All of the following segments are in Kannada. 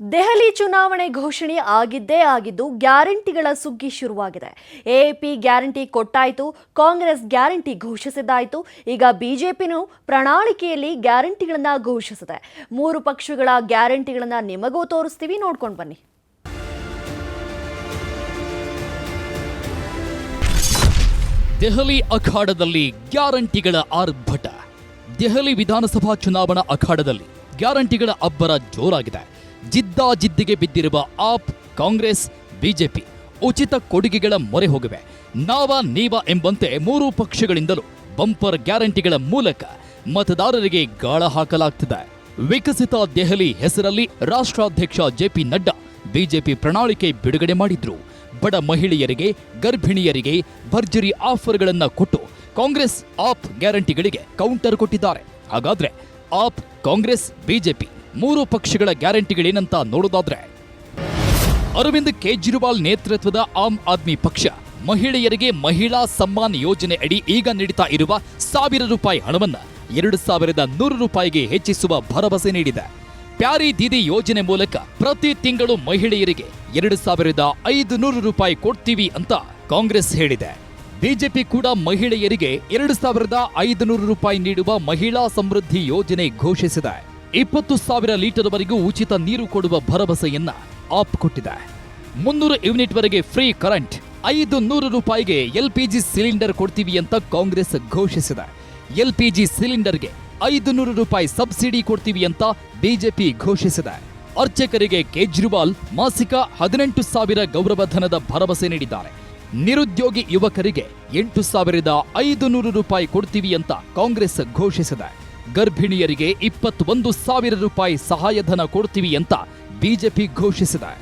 ದೆಹಲಿ ಚುನಾವಣೆ ಘೋಷಣೆ ಆಗಿದ್ದೇ ಆಗಿದ್ದು ಗ್ಯಾರಂಟಿಗಳ ಸುಗ್ಗಿ ಶುರುವಾಗಿದೆ. ಎಪಿ ಗ್ಯಾರಂಟಿ ಕೊಟ್ಟಾಯಿತು, ಕಾಂಗ್ರೆಸ್ ಗ್ಯಾರಂಟಿ ಘೋಷಿಸಿದ್ದಾಯಿತು ಈಗ ಬಿಜೆಪಿನೂ ಪ್ರಣಾಳಿಕೆಯಲ್ಲಿ ಗ್ಯಾರಂಟಿಗಳನ್ನು ಘೋಷಿಸಿದೆ. ಮೂರು ಪಕ್ಷಗಳ ಗ್ಯಾರಂಟಿಗಳನ್ನು ನಿಮಗೂ ತೋರಿಸ್ತೀವಿ, ನೋಡ್ಕೊಂಡು ಬನ್ನಿ. ದೆಹಲಿ ಅಖಾಡದಲ್ಲಿ ಗ್ಯಾರಂಟಿಗಳ ಆರ್ಭಟ. ದೆಹಲಿ ವಿಧಾನಸಭಾ ಚುನಾವಣಾ ಅಖಾಡದಲ್ಲಿ ಗ್ಯಾರಂಟಿಗಳ ಅಬ್ಬರ ಜೋರಾಗಿದೆ. ಜಿದ್ದಾಜಿದ್ದಿಗೆ ಬಿದ್ದಿರುವ ಆಪ್ ಕಾಂಗ್ರೆಸ್, ಬಿಜೆಪಿ ಉಚಿತ ಕೊಡುಗೆಗಳ ಮೊರೆ ಹೋಗಿವೆ. ನಾವ ನೀವ ಎಂಬಂತೆ ಮೂರು ಪಕ್ಷಗಳಿಂದಲೂ ಬಂಪರ್ ಗ್ಯಾರಂಟಿಗಳ ಮೂಲಕ ಮತದಾರರಿಗೆ ಗಾಳ ಹಾಕಲಾಗ್ತಿದೆ. ವಿಕಸಿತ ದೆಹಲಿ ಹೆಸರಲ್ಲಿ ರಾಷ್ಟ್ರಾಧ್ಯಕ್ಷ ಜೆಪಿ ನಡ್ಡಾ ಬಿಜೆಪಿ ಪ್ರಣಾಳಿಕೆ ಬಿಡುಗಡೆ ಮಾಡಿದ್ರು. ಬಡ ಮಹಿಳೆಯರಿಗೆ, ಗರ್ಭಿಣಿಯರಿಗೆ ಭರ್ಜರಿ ಆಫರ್ಗಳನ್ನು ಕೊಟ್ಟು ಕಾಂಗ್ರೆಸ್ ಆಪ್ ಗ್ಯಾರಂಟಿಗಳಿಗೆ ಕೌಂಟರ್ ಕೊಟ್ಟಿದ್ದಾರೆ. ಹಾಗಾದ್ರೆ ಆಪ್ ಕಾಂಗ್ರೆಸ್, ಬಿಜೆಪಿ ಮೂರು ಪಕ್ಷಗಳ ಗ್ಯಾರಂಟಿಗಳೇನಂತ ನೋಡೋದಾದ್ರೆ, ಅರವಿಂದ್ ಕೇಜ್ರಿವಾಲ್ ನೇತೃತ್ವದ ಆಮ್ ಆದ್ಮಿ ಪಕ್ಷ ಮಹಿಳೆಯರಿಗೆ ಮಹಿಳಾ ಸಮ್ಮಾನ್ ಯೋಜನೆ ಅಡಿ ಈಗ ನೀಡುತ್ತಾ ಇರುವ ಸಾವಿರ ರೂಪಾಯಿ ಹಣವನ್ನ ಎರಡು ಸಾವಿರದ ನೂರು ರೂಪಾಯಿಗೆ ಹೆಚ್ಚಿಸುವ ಭರವಸೆ ನೀಡಿದೆ. ಪ್ಯಾರಿ ದೀದಿ ಯೋಜನೆ ಮೂಲಕ ಪ್ರತಿ ತಿಂಗಳು ಮಹಿಳೆಯರಿಗೆ ಎರಡು ಸಾವಿರದ ಐದು ನೂರು ರೂಪಾಯಿ ಕೊಡ್ತೀವಿ ಅಂತ ಕಾಂಗ್ರೆಸ್ ಹೇಳಿದೆ. ಬಿಜೆಪಿ ಕೂಡ ಮಹಿಳೆಯರಿಗೆ ಎರಡು ಸಾವಿರದ ಐದು ನೂರು ರೂಪಾಯಿ ನೀಡುವ ಮಹಿಳಾ ಸಮೃದ್ಧಿ ಯೋಜನೆ ಘೋಷಿಸಿದೆ. ಇಪ್ಪತ್ತು ಸಾವಿರ ಲೀಟರ್ವರೆಗೂ ಉಚಿತ ನೀರು ಕೊಡುವ ಭರವಸೆಯನ್ನ ಆಪ್ ಕೊಟ್ಟಿದೆ. ಮುನ್ನೂರು ಯೂನಿಟ್ ವರೆಗೆ ಫ್ರೀ ಕರೆಂಟ್, ಐದು ನೂರು ರೂಪಾಯಿಗೆ ಎಲ್ಪಿಜಿ ಸಿಲಿಂಡರ್ ಕೊಡ್ತೀವಿ ಅಂತ ಕಾಂಗ್ರೆಸ್ ಘೋಷಿಸಿದೆ. ಎಲ್ಪಿಜಿ ಸಿಲಿಂಡರ್ಗೆ ಐದು ನೂರು ರೂಪಾಯಿ ಸಬ್ಸಿಡಿ ಕೊಡ್ತೀವಿ ಅಂತ ಬಿಜೆಪಿ ಘೋಷಿಸಿದೆ. ಅರ್ಚಕರಿಗೆ ಕೇಜ್ರಿವಾಲ್ ಮಾಸಿಕ ಹದಿನೆಂಟು ಸಾವಿರ ಗೌರವಧನದ ಭರವಸೆ ನೀಡಿದ್ದಾರೆ. ನಿರುದ್ಯೋಗಿ ಯುವಕರಿಗೆ ಎಂಟು ಸಾವಿರದ ಐದು ನೂರು ರೂಪಾಯಿ ಕೊಡ್ತೀವಿ ಅಂತ ಕಾಂಗ್ರೆಸ್ ಘೋಷಿಸಿದೆ. ಗರ್ಭಿಣಿಯರಿಗೆ ಇಪ್ಪತ್ತೊಂದು ಸಾವಿರ ರೂಪಾಯಿ ಸಹಾಯಧನ ಕೊಡ್ತೀವಿ ಅಂತ ಬಿಜೆಪಿ ಘೋಷಿಸಿದೆ.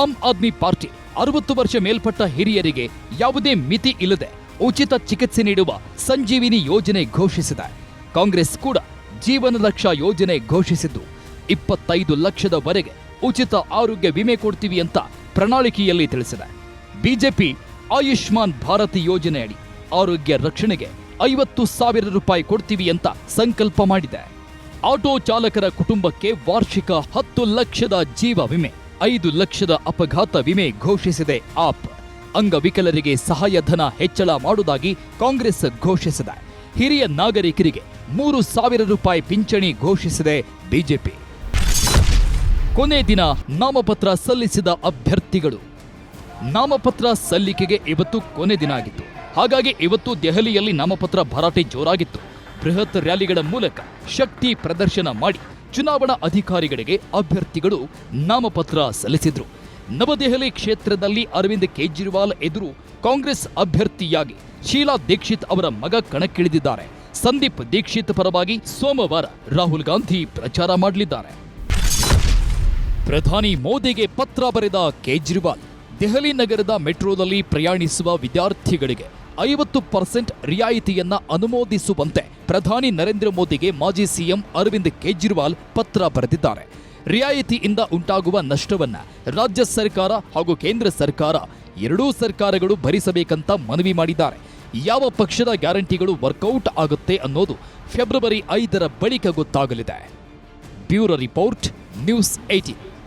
ಆಮ್ ಆದ್ಮಿ ಪಾರ್ಟಿ ಅರವತ್ತು ವರ್ಷ ಮೇಲ್ಪಟ್ಟ ಹಿರಿಯರಿಗೆ ಯಾವುದೇ ಮಿತಿ ಇಲ್ಲದೆ ಉಚಿತ ಚಿಕಿತ್ಸೆ ನೀಡುವ ಸಂಜೀವಿನಿ ಯೋಜನೆ ಘೋಷಿಸಿದೆ. ಕಾಂಗ್ರೆಸ್ ಕೂಡ ಜೀವನ ಲಕ್ಷ ಯೋಜನೆ ಘೋಷಿಸಿದ್ದು, ಇಪ್ಪತ್ತೈದು ಲಕ್ಷದವರೆಗೆ ಉಚಿತ ಆರೋಗ್ಯ ವಿಮೆ ಕೊಡ್ತೀವಿ ಅಂತ ಪ್ರಣಾಳಿಕೆಯಲ್ಲಿ ತಿಳಿಸಿದೆ. ಬಿಜೆಪಿ ಆಯುಷ್ಮಾನ್ ಭಾರತ್ ಯೋಜನೆ ಅಡಿ ಆರೋಗ್ಯ ರಕ್ಷಣೆಗೆ ಐವತ್ತು ಸಾವಿರ ರೂಪಾಯಿ ಕೊಡ್ತೀವಿ ಅಂತ ಸಂಕಲ್ಪ ಮಾಡಿದೆ. ಆಟೋ ಚಾಲಕರ ಕುಟುಂಬಕ್ಕೆ ವಾರ್ಷಿಕ ಹತ್ತು ಲಕ್ಷದ ಜೀವ ವಿಮೆ, ಐದು ಲಕ್ಷದ ಅಪಘಾತ ವಿಮೆ ಘೋಷಿಸಿದೆ ಆಪ್. ಅಂಗವಿಕಲರಿಗೆ ಸಹಾಯಧನ ಹೆಚ್ಚಳ ಮಾಡುವುದಾಗಿ ಕಾಂಗ್ರೆಸ್ ಘೋಷಿಸಿದೆ. ಹಿರಿಯ ನಾಗರಿಕರಿಗೆ ಮೂರು ಸಾವಿರ ರೂಪಾಯಿ ಪಿಂಚಣಿ ಘೋಷಿಸಿದೆ ಬಿಜೆಪಿ. ಕೊನೆ ದಿನ ನಾಮಪತ್ರ ಸಲ್ಲಿಸಿದ ಅಭ್ಯರ್ಥಿಗಳು. ನಾಮಪತ್ರ ಸಲ್ಲಿಕೆಗೆ ಇವತ್ತು ಕೊನೆ ದಿನ ಆಗಿತ್ತು. ಹಾಗಾಗಿ ಇವತ್ತು ದೆಹಲಿಯಲ್ಲಿ ನಾಮಪತ್ರ ಭರಾಟೆ ಜೋರಾಗಿತ್ತು. ಬೃಹತ್ ರ್ಯಾಲಿಗಳ ಮೂಲಕ ಶಕ್ತಿ ಪ್ರದರ್ಶನ ಮಾಡಿ ಚುನಾವಣಾ ಅಧಿಕಾರಿಗಳಿಗೆ ಅಭ್ಯರ್ಥಿಗಳು ನಾಮಪತ್ರ ಸಲ್ಲಿಸಿದ್ರು. ನವದೆಹಲಿ ಕ್ಷೇತ್ರದಲ್ಲಿ ಅರವಿಂದ್ ಕೇಜ್ರಿವಾಲ್ ಎದುರು ಕಾಂಗ್ರೆಸ್ ಅಭ್ಯರ್ಥಿಯಾಗಿ ಶೀಲಾ ದೀಕ್ಷಿತ್ ಅವರ ಮಗ ಕಣಕ್ಕಿಳಿದಿದ್ದಾರೆ. ಸಂದೀಪ್ ದೀಕ್ಷಿತ್ ಪರವಾಗಿ ಸೋಮವಾರ ರಾಹುಲ್ ಗಾಂಧಿ ಪ್ರಚಾರ ಮಾಡಲಿದ್ದಾರೆ. ಪ್ರಧಾನಿ ಮೋದಿಗೆ ಪತ್ರ ಬರೆದ ಕೇಜ್ರಿವಾಲ್, ದೆಹಲಿ ನಗರದ ಮೆಟ್ರೋದಲ್ಲಿ ಪ್ರಯಾಣಿಸುವ ವಿದ್ಯಾರ್ಥಿಗಳಿಗೆ ಐವತ್ತು ಪರ್ಸೆಂಟ್ ರಿಯಾಯಿತಿಯನ್ನ ಅನುಮೋದಿಸುವಂತೆ ಪ್ರಧಾನಿ ನರೇಂದ್ರ ಮೋದಿಗೆ ಮಾಜಿ ಸಿಎಂ ಅರವಿಂದ್ ಕೇಜ್ರಿವಾಲ್ ಪತ್ರ ಬರೆದಿದ್ದಾರೆ. ರಿಯಾಯಿತಿಯಿಂದ ಉಂಟಾಗುವ ನಷ್ಟವನ್ನ ರಾಜ್ಯ ಸರ್ಕಾರ ಹಾಗೂ ಕೇಂದ್ರ ಸರ್ಕಾರ ಎರಡೂ ಸರ್ಕಾರಗಳು ಭರಿಸಬೇಕಂತ ಮನವಿ ಮಾಡಿದ್ದಾರೆ. ಯಾವ ಪಕ್ಷದ ಗ್ಯಾರಂಟಿಗಳು ವರ್ಕೌಟ್ ಆಗುತ್ತೆ ಅನ್ನೋದು ಫೆಬ್ರವರಿ ಐದರ ಬಳಿಕ ಗೊತ್ತಾಗಲಿದೆ. Bureau report, news eighteen